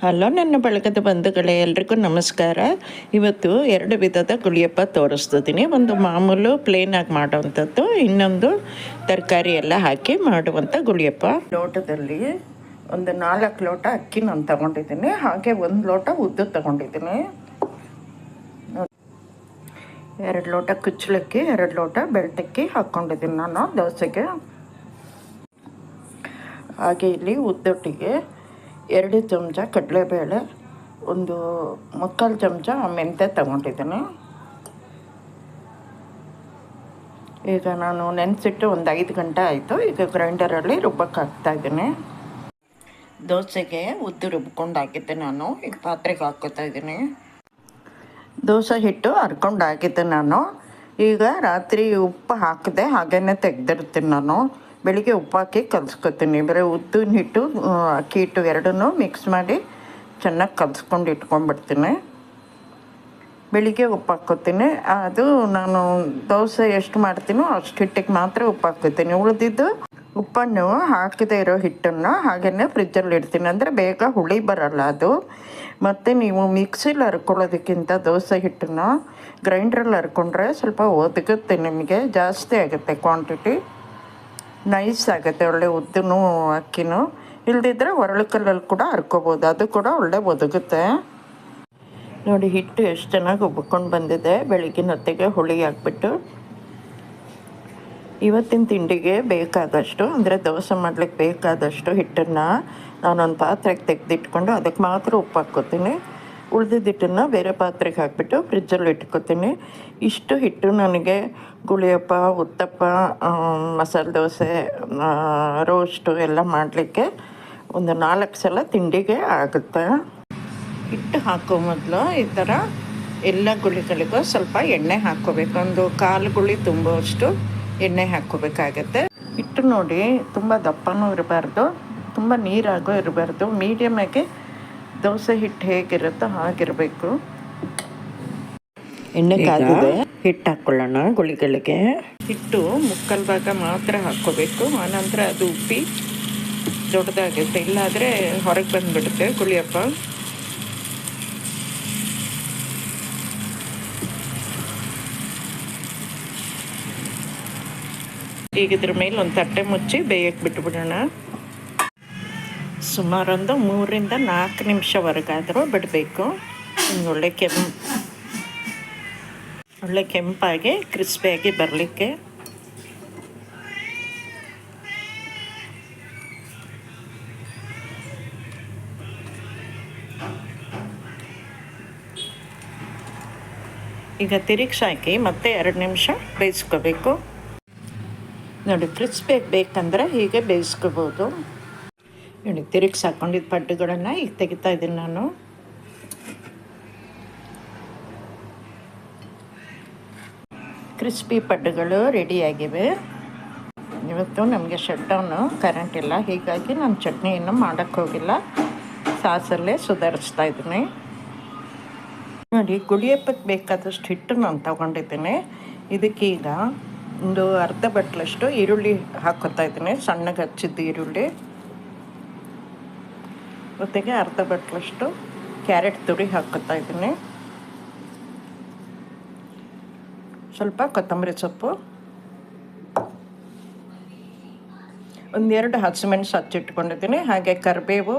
Hello ನನ್ನ ಬಳಗದ ಬಂಧುಗಳೇ, ಎಲ್ರಿಗೂ ನಮಸ್ಕಾರ. ಇವತ್ತು ಎರಡು ವಿಧದ ಗುಳಿಯಪ್ಪ ತೋರಿಸ್ತಿದ್ದೀನಿ. ಒಂದು ಮಾಮೂಲು ಪ್ಲೇನಾಗಿ ಮಾಡುವಂಥದ್ದು, ಇನ್ನೊಂದು ತರಕಾರಿ ಎಲ್ಲ ಹಾಕಿ ಮಾಡುವಂಥ ಗುಳಿಯಪ್ಪ. ಲೋಟದಲ್ಲಿ ಒಂದು ನಾಲ್ಕು ಲೋಟ ಅಕ್ಕಿ ನಾನು ತಗೊಂಡಿದ್ದೀನಿ. ಹಾಗೆ ಒಂದು ಲೋಟ ಉದ್ದು ತಗೊಂಡಿದ್ದೀನಿ. ಎರಡು ಲೋಟ ಕುಚ್ಚಲಕ್ಕಿ, ಎರಡು ಲೋಟ ಬೆಳ್ತಕ್ಕಿ ಹಾಕ್ಕೊಂಡಿದ್ದೀನಿ ನಾನು ದೋಸೆಗೆ. ಹಾಗೆ ಇಲ್ಲಿ ಉದ್ದೊಟ್ಟಿಗೆ ಎರಡು ಚಮಚ ಕಡಲೆಬೇಳೆ, ಒಂದು ಮುಕ್ಕಾಲು ಚಮಚ ಮೆಂತ್ಯ ತಗೊಂಡಿದ್ದೀನಿ. ಈಗ ನಾನು ನೆನೆಸಿಟ್ಟು ಒಂದು ಐದು ಗಂಟೆ ಆಯಿತು. ಈಗ ಗ್ರೈಂಡರಲ್ಲಿ ರುಬ್ಬಕ್ಕೆ ಹಾಕ್ತಾಯಿದ್ದೀನಿ ದೋಸೆಗೆ ಉದ್ದು ರುಬ್ಕೊಂಡು ನಾನು. ಈಗ ಪಾತ್ರೆಗೆ ಹಾಕೋತಾ ಇದ್ದೀನಿ. ದೋಸೆ ಹಿಟ್ಟು ಹರ್ಕೊಂಡು ನಾನು. ಈಗ ರಾತ್ರಿ ಉಪ್ಪು ಹಾಕಿದೆ ಹಾಗೇ ತೆಗೆದಿರ್ತೀನಿ ನಾನು. ಬೆಳಿಗ್ಗೆ ಉಪ್ಪು ಹಾಕಿ ಕಲಿಸ್ಕೊತೀನಿ. ಬರೀ ಉದ್ದಿನ ಹಿಟ್ಟು ಅಕ್ಕಿ ಹಿಟ್ಟು ಎರಡನ್ನೂ ಮಿಕ್ಸ್ ಮಾಡಿ ಚೆನ್ನಾಗಿ ಕಲಿಸ್ಕೊಂಡು ಇಟ್ಕೊಂಡ್ಬಿಡ್ತೀನಿ. ಬೆಳಿಗ್ಗೆ ಉಪ್ಪು ಹಾಕ್ಕೋತೀನಿ ಅದು ನಾನು ದೋಸೆ ಎಷ್ಟು ಮಾಡ್ತೀನೋ ಅಷ್ಟು ಹಿಟ್ಟಿಗೆ ಮಾತ್ರ ಉಪ್ಪು ಹಾಕ್ಕೋತೀನಿ ಉಳಿದಿದ್ದು ಉಪ್ಪನ್ನು ಹಾಕದೇ ಇರೋ ಹಿಟ್ಟನ್ನು ಹಾಗೆಯೇ ಫ್ರಿಜ್ಜಲ್ಲಿ ಇಡ್ತೀನಿ. ಅಂದರೆ ಬೇಗ ಹುಳಿ ಬರಲ್ಲ ಅದು. ಮತ್ತು ನೀವು ಮಿಕ್ಸಿಲಿ ಹರ್ಕೊಳ್ಳೋದಕ್ಕಿಂತ ದೋಸೆ ಹಿಟ್ಟನ್ನು ಗ್ರೈಂಡ್ರಲ್ಲಿ ಹರ್ಕೊಂಡ್ರೆ ಸ್ವಲ್ಪ ಒದಗುತ್ತೆ ನಿಮಗೆ. ಜಾಸ್ತಿ ಆಗುತ್ತೆ ಕ್ವಾಂಟಿಟಿ ನೈಸ್ ಆಗುತ್ತೆ ಒಳ್ಳೆ ಉದ್ದನೂ ಅಕ್ಕಿನೂ. ಇಲ್ದಿದ್ರೆ ಒರಳು ಕಲ್ಲಲ್ಲಿ ಕೂಡ ಹರ್ಕೋಬೋದು. ಅದು ಕೂಡ ಒಳ್ಳೆ ಒದಗುತ್ತೆ ನೋಡಿ, ಹಿಟ್ಟು ಎಷ್ಟು ಚೆನ್ನಾಗಿ ಉಬ್ಕೊಂಡು ಬಂದಿದೆ. ಬೆಳಗಿನ ಹೊತ್ತಿಗೆ ಹುಳಿ ಹಾಕ್ಬಿಟ್ಟು. ಇವತ್ತಿನ ತಿಂಡಿಗೆ ಬೇಕಾದಷ್ಟು, ಅಂದರೆ ದೋಸೆ ಮಾಡ್ಲಿಕ್ಕೆ ಬೇಕಾದಷ್ಟು ಹಿಟ್ಟನ್ನು ನಾನೊಂದು ಪಾತ್ರೆಗೆ ತೆಗೆದಿಟ್ಕೊಂಡು ಅದಕ್ಕೆ ಮಾತ್ರ ಉಪ್ಪು ಹಾಕ್ಕೋತೀನಿ. ಉಳ್ದಿದ್ದ ಹಿಟ್ಟನ್ನು ಬೇರೆ ಪಾತ್ರೆಗೆ ಹಾಕಿಬಿಟ್ಟು ಫ್ರಿಜ್ಜಲ್ಲಿ ಇಟ್ಕೋತೀನಿ. ಇಷ್ಟು ಹಿಟ್ಟು ನನಗೆ ಗುಳಿಯಪ್ಪ, ಉತ್ತಪ್ಪ ಮಸಾಲೆ ದೋಸೆ ರೋಸ್ಟು ಎಲ್ಲ ಮಾಡಲಿಕ್ಕೆ ಒಂದು ನಾಲ್ಕು ಸಲ ತಿಂಡಿಗೆ ಆಗುತ್ತೆ. ಹಿಟ್ಟು ಹಾಕೋ ಮೊದಲು ಈ ಥರ ಎಲ್ಲ ಗುಳಿಗಳಿಗೂ ಸ್ವಲ್ಪ ಎಣ್ಣೆ ಹಾಕ್ಕೋಬೇಕು. ಒಂದು ಕಾಲು ಗುಳಿ ತುಂಬುವಷ್ಟು ಎಣ್ಣೆ ಹಾಕ್ಕೋಬೇಕಾಗತ್ತೆ. ಹಿಟ್ಟು ನೋಡಿ ತುಂಬ ದಪ್ಪನೂ ಇರಬಾರ್ದು, ತುಂಬ ನೀರಾಗೂ ಇರಬಾರ್ದು ಮೀಡಿಯಮಾಗಿ ದೋಸೆ ಹಿಟ್ಟು ಹೇಗಿರುತ್ತೋ ಹಾಗಿರಬೇಕು ಎಣ್ಣೆ ಕಾದಿದೆ ಹಿಟ್ಟು ಹಾಕ್ಕೊಳ್ಳೋಣ ಗುಳಿಗಳಿಗೆ. ಹಿಟ್ಟು ಮುಕ್ಕಲ್ ಭಾಗ ಮಾತ್ರ ಹಾಕ್ಕೋಬೇಕು. ಆನಂತರ ಅದು ಉಪ್ಪಿ ದೊಡ್ಡದಾಗುತ್ತೆ ಇಲ್ಲಾದರೆ ಹೊರಗೆ ಬಂದುಬಿಡುತ್ತೆ ಗುಳಿಯಪ್ಪ. ಈಗ ಇದ್ರ ಮೇಲೆ ಒಂದು ತಟ್ಟೆ ಮುಚ್ಚಿ ಬೇಯಕ್ಕೆ ಬಿಟ್ಬಿಡೋಣ. ಸುಮಾರೊಂದು ಮೂರಿಂದ ನಾಲ್ಕು ನಿಮಿಷವರೆಗಾದರೂ ಬಿಡಬೇಕು. ಒಳ್ಳೆ ಕೆಂಪು, ಒಳ್ಳೆ ಕೆಂಪಾಗಿ, ಕ್ರಿಸ್ಪಿಯಾಗಿ ಬರಲಿಕ್ಕೆ. ಈಗ ತಿರುಗಿಸಿ ಹಾಕಿ ಮತ್ತೆ ಎರಡು ನಿಮಿಷ ಬೇಯಿಸ್ಕೋಬೇಕು. ನೋಡಿ, ಕ್ರಿಸ್ಪಿಯಾಗಿ ಬೇಕಂದರೆ ಹೀಗೆ ಬೇಯಿಸ್ಕೋಬೋದು. ನೋಡಿ ತಿರುಗಿಸಿ ಹಾಕೊಂಡಿದ್ದ ಪಡ್ಡುಗಳನ್ನು ಈಗ ತೆಗಿತಾ ಇದ್ದೀನಿ ನಾನು. ಕ್ರಿಸ್ಪಿ ಪಡ್ಡುಗಳು ರೆಡಿಯಾಗಿವೆ ಇವತ್ತು ನಮಗೆ ಶಟ್ ಡೌನು ಕರೆಂಟ್ ಇಲ್ಲ. ಹೀಗಾಗಿ ನಾನು ಚಟ್ನಿಯನ್ನು ಮಾಡೋಕ್ಕೆ ಹೋಗಿಲ್ಲ. ಸಾಸಲ್ಲೇ ಸುಧಾರಿಸ್ತಾ ಇದ್ದೀನಿ. ನೋಡಿ ಗುಳಿಯಪ್ಪಕ್ಕೆ ಬೇಕಾದಷ್ಟು ಹಿಟ್ಟು ನಾನು ತಗೊಂಡಿದ್ದೀನಿ. ಇದಕ್ಕೀಗ ಒಂದು ಅರ್ಧ ಬಟ್ಲಷ್ಟು ಈರುಳ್ಳಿ ಹಾಕೋತಾ ಇದ್ದೀನಿ. ಸಣ್ಣಗೆ ಹಚ್ಚಿದ್ದು ಈರುಳ್ಳಿ. ಜೊತೆಗೆ ಅರ್ಧ ಬಟ್ಲಷ್ಟು ಕ್ಯಾರೆಟ್ ತುರಿ ಹಾಕ್ಕೊತಾ ಇದ್ದೀನಿ. ಸ್ವಲ್ಪ ಕೊತ್ತಂಬರಿ ಸೊಪ್ಪು. ಒಂದೆರಡು ಹಸಿಮೆಣಸು ಹಚ್ಚಿಟ್ಕೊಂಡಿದ್ದೀನಿ. ಹಾಗೆ ಕರಿಬೇವು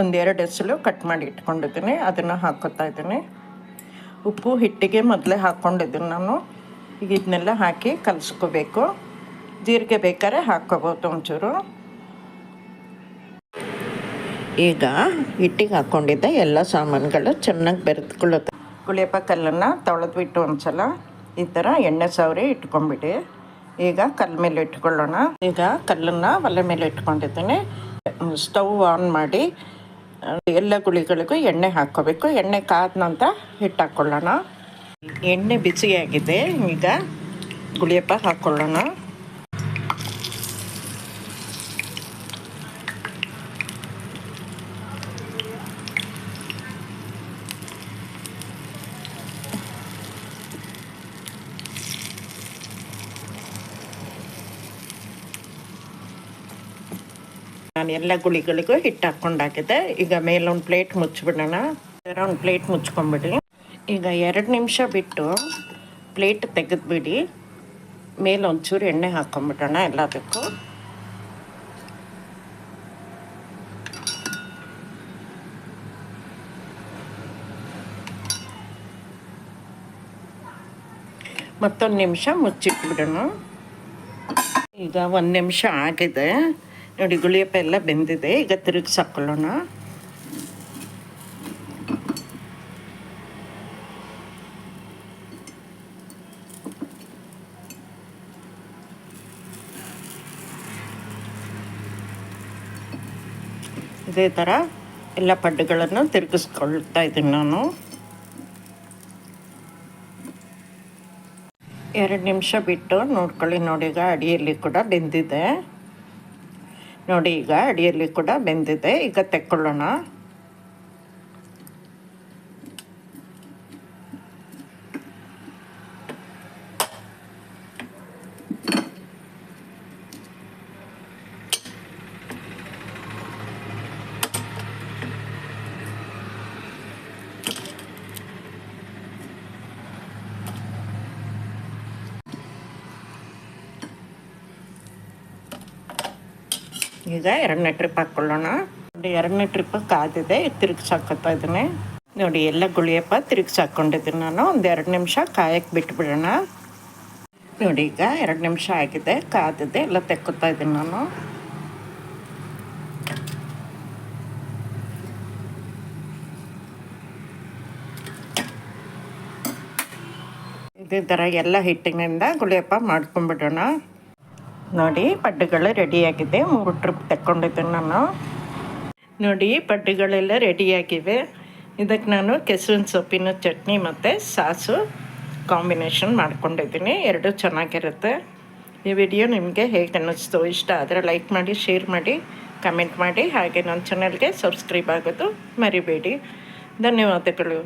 ಒಂದೆರಡು ಎಸಲು ಕಟ್ ಮಾಡಿ ಇಟ್ಕೊಂಡಿದ್ದೀನಿ. ಅದನ್ನು ಹಾಕ್ಕೊತಾ ಇದ್ದೀನಿ. ಉಪ್ಪು, ಹಿಟ್ಟಿಗೆ ಮೊದಲೇ ಹಾಕ್ಕೊಂಡಿದ್ದೀನಿ ನಾನು. ಈಗ ಇದನ್ನೆಲ್ಲ ಹಾಕಿ ಕಲಸ್ಕೋಬೇಕು. ಜೀರಿಗೆ ಬೇಕಾದ್ರೆ ಹಾಕ್ಕೋಬೋದು ಒಂಚೂರು. ಈಗ ಹಿಟ್ಟಿಗೆ ಹಾಕ್ಕೊಂಡಿದ್ದ ಎಲ್ಲ ಸಾಮಾನುಗಳು ಚೆನ್ನಾಗಿ ಬೆರೆತ್ಕೊಳ್ಳುತ್ತೆ ಗುಳಿಯಪ್ಪ ಕಲ್ಲನ್ನು ತೊಳೆದ್ಬಿಟ್ಟು ಒಂದ್ಸಲ ಈ ಥರ ಎಣ್ಣೆ ಸವರಿ ಇಟ್ಕೊಂಡ್ಬಿಡಿ. ಈಗ ಕಲ್ಲ ಮೇಲೆ ಇಟ್ಕೊಳ್ಳೋಣ. ಈಗ ಕಲ್ಲನ್ನು ಒಲೆ ಮೇಲೆ ಇಟ್ಕೊಂಡಿದ್ದೀನಿ. ಸ್ಟವ್ ಆನ್ ಮಾಡಿ, ಎಲ್ಲ ಗುಳಿಗಳಿಗೂ ಎಣ್ಣೆ ಹಾಕ್ಕೋಬೇಕು. ಎಣ್ಣೆ ಕಾದ ನಂತರ ಹಿಟ್ಟು ಹಾಕ್ಕೊಳ್ಳೋಣ ಎಣ್ಣೆ ಬಿಸಿಯಾಗಿದೆ. ಈಗ ಗುಳಿಯಪ್ಪ ಹಾಕ್ಕೊಳ್ಳೋಣ ನಾನು ಎಲ್ಲ ಗುಳಿಗಳಿಗೂ ಹಿಟ್ಟು ಹಾಕೊಂಡಾಗಿದೆ ಈಗ ಮೇಲೊಂದು ಪ್ಲೇಟ್ ಮುಚ್ಚಿಬಿಡೋಣ ಒಂದು ಪ್ಲೇಟ್ ಮುಚ್ಕೊಂಬಿಡಿ ಈಗ ಎರಡು ನಿಮಿಷ ಬಿಟ್ಟು ಪ್ಲೇಟ್ ತೆಗೆದ್ಬಿಡಿ. ಮೇಲೆ ಒಂಚೂರು ಎಣ್ಣೆ ಹಾಕ್ಕೊಂಬಿಡೋಣ ಎಲ್ಲದಕ್ಕೂ. ಮತ್ತೊಂದು ನಿಮಿಷ ಮುಚ್ಚಿಟ್ಬಿಡೋಣ. ಈಗ ಒಂದು ನಿಮಿಷ ಆಗಿದೆ. ನೋಡಿ, ಗುಳಿಯಪ್ಪ ಎಲ್ಲ ಬೆಂದಿದೆ. ಈಗ ತಿರುಗಿಸಿ ಇದೇ ಥರ ಎಲ್ಲ ಪಡ್ಡುಗಳನ್ನು ತಿರುಗಿಸ್ಕೊಳ್ತಾ ಇದ್ದೀನಿ ನಾನು. ಎರಡು ನಿಮಿಷ ಬಿಟ್ಟು ನೋಡ್ಕೊಳ್ಳಿ ನೋಡಿ, ಈಗ ಅಡಿಯಲ್ಲಿ ಕೂಡ ಬೆಂದಿದೆ. ನೋಡಿ ಈಗ ಅಡಿಯಲ್ಲಿ ಕೂಡ ಬೆಂದಿದೆ. ಈಗ ತೆಕ್ಕೊಳ್ಳೋಣ. ಈಗ ಎರಡನೇ ಟ್ರಿಪ್ ಹಾಕ್ಕೊಳ್ಳೋಣ ನೋಡಿ, ಎರಡನೇ ಟ್ರಿಪ್ ಕಾದಿದೆ ತಿರುಗಿಸಾಕೋತಾ ಇದ್ದೀನಿ. ನೋಡಿ, ಎಲ್ಲ ಗುಳಿಯಪ್ಪ ತಿರುಗಿಸಾಕೊಂಡಿದ್ದೀನಿ ನಾನು. ಒಂದು ಎರಡು ನಿಮಿಷ ಕಾಯಕ್ಕೆ ಬಿಟ್ಬಿಡೋಣ. ನೋಡಿ, ಈಗ ಎರಡು ನಿಮಿಷ ಆಗಿದೆ, ಕಾದಿದೆ, ಎಲ್ಲ ತೆಕ್ಕೋತಾ ಇದ್ದೀನಿ ನಾನು. ಇದೇ ಥರ ಎಲ್ಲ ಹಿಟ್ಟಿನಿಂದ ಗುಳಿಯಪ್ಪ ಮಾಡ್ಕೊಂಬಿಡೋಣ ನೋಡಿ, ಪಡ್ಡುಗಳು ರೆಡಿಯಾಗಿದೆ ಮೂರು ಟ್ರಿಪ್ ತಗೊಂಡಿದ್ದೀನಿ ನಾನು. ನೋಡಿ, ಪಡ್ಡುಗಳೆಲ್ಲ ರೆಡಿಯಾಗಿವೆ ಇದಕ್ಕೆ ನಾನು ಕೆಸುವಿನ ಸೊಪ್ಪಿನ ಚಟ್ನಿ ಮತ್ತು ಸಾಸು ಕಾಂಬಿನೇಷನ್ ಮಾಡ್ಕೊಂಡಿದ್ದೀನಿ. ಎರಡು ಚೆನ್ನಾಗಿರುತ್ತೆ. ಈ ವಿಡಿಯೋ ನಿಮಗೆ ಹೇಗೆ ಅನ್ನಿಸ್ತು, ಇಷ್ಟ ಆದರೆ ಲೈಕ್ ಮಾಡಿ ಶೇರ್ ಮಾಡಿ ಕಮೆಂಟ್ ಮಾಡಿ. ಹಾಗೆ ನನ್ನ ಚಾನಲ್ಗೆ ಸಬ್ಸ್ಕ್ರೈಬ್ ಆಗೋದು ಮರಿಬೇಡಿ. ಧನ್ಯವಾದಗಳು.